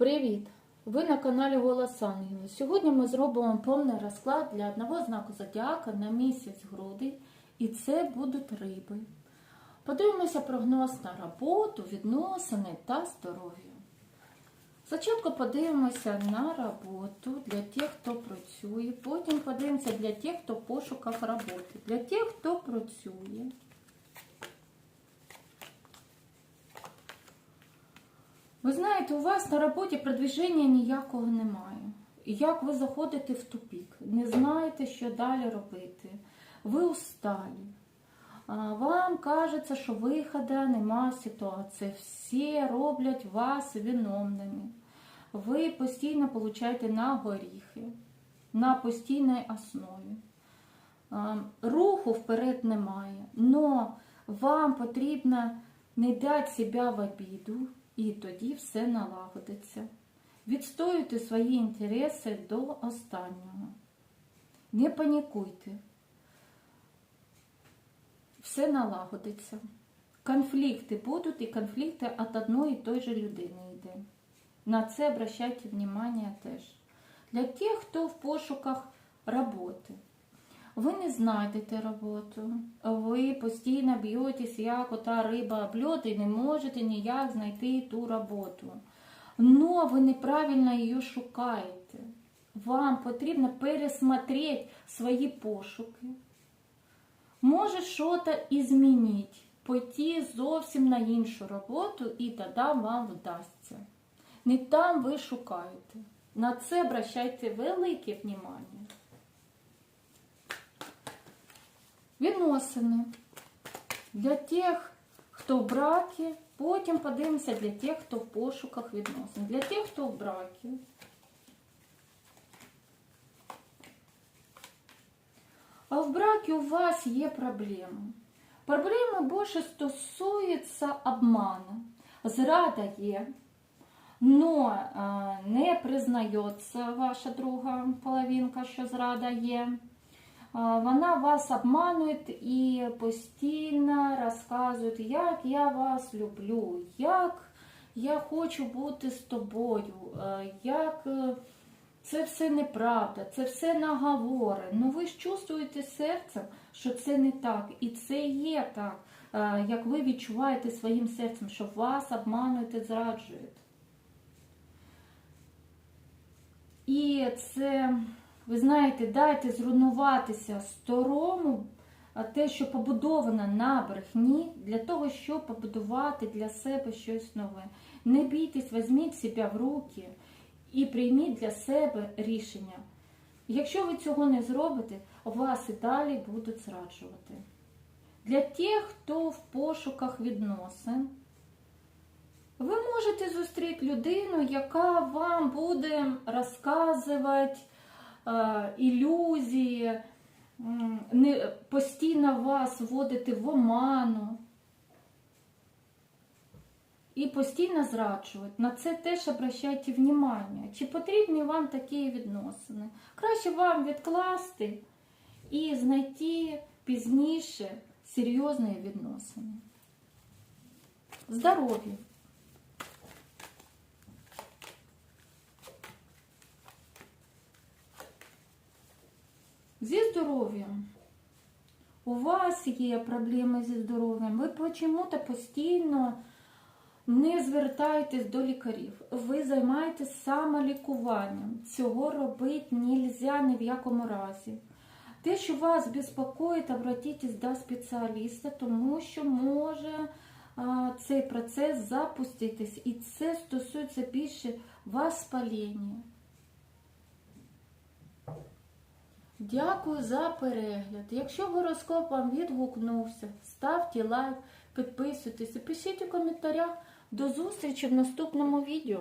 Привіт! Ви на каналі Голос Ангела. Сьогодні ми зробимо повний розклад для одного знаку зодіака на місяць грудень, і це будуть риби. Подивимося прогноз на роботу, відносини та здоров'я. Спочатку подивимося на роботу для тих, хто працює, потім подивимося для тих, хто в пошуках роботи, для тих, хто працює. Ви знаєте, у вас на роботі продвіження ніякого немає. Як ви заходите в тупік, не знаєте, що далі робити. Ви усталі. Вам кажеться, що виходу нема ситуації. Всі роблять вас виновними. Ви постійно получаєте на горіхи, на постійній основі. Руху вперед немає. Но вам потрібно не дати себе в обіду, і тоді все налагодиться. Відстоюйте свої інтереси до останнього. Не панікуйте. Все налагодиться. Конфлікти будуть, і конфлікти від одної і той же людини йде. На це обращайте внимание теж. Для тих, хто в пошуках роботи. Ви не знайдете роботу, ви постійно б'єтесь, як ота риба об льод, і не можете ніяк знайти ту роботу. Но ви неправильно її шукаєте. Вам потрібно пересмотрети свої пошуки. Може щось змінити, пойти зовсім на іншу роботу, і тоді вам вдасться. Не там ви шукаєте. На це обращайте велике внимание. Відносини. Для тих, хто в бракі, потім подивимося для тих, хто в пошуках відносин. Для тих, хто в бракі. А в бракі у вас є проблеми. Проблеми більше стосуються обману. Зрада є, но не признається ваша друга половинка, що зрада є. Вона вас обманує і постійно розказує, як я вас люблю, як я хочу бути з тобою, е, як е, це все неправда, це все наговори. Ну ви ж чувствуєте серцем, що це не так. І це є так, е, як ви відчуваєте своїм серцем, що вас обманують зраджують. І це, ви знаєте, дайте зруйнуватися старому, те, що побудовано на брехні, для того, щоб побудувати для себе щось нове. Не бійтесь, візьміть себе в руки і прийміть для себе рішення. Якщо ви цього не зробите, вас і далі будуть зраджувати. Для тих, хто в пошуках відносин, ви можете зустріти людину, яка вам буде розказувати ілюзії, не, постійно вас вводити в оману і постійно зраджувати. На це теж обращайте внимание. Чи потрібні вам такі відносини? Краще вам відкласти і знайти пізніше серйозні відносини. Здоров'я. Зі здоров'ям. У вас є проблеми зі здоров'ям. Ви чому-то постійно не звертайтесь до лікарів. Ви займаєтесь самолікуванням. Цього робити нельзя ні в якому разі. Те, що вас безпокоїть, обратитесь до спеціаліста, тому що може а, цей процес запуститись. І це стосується більше воспалення. Дякую за перегляд. Якщо гороскоп вам відгукнувся, ставте лайк, підписуйтесь пишіть у коментарях. До зустрічі в наступному відео.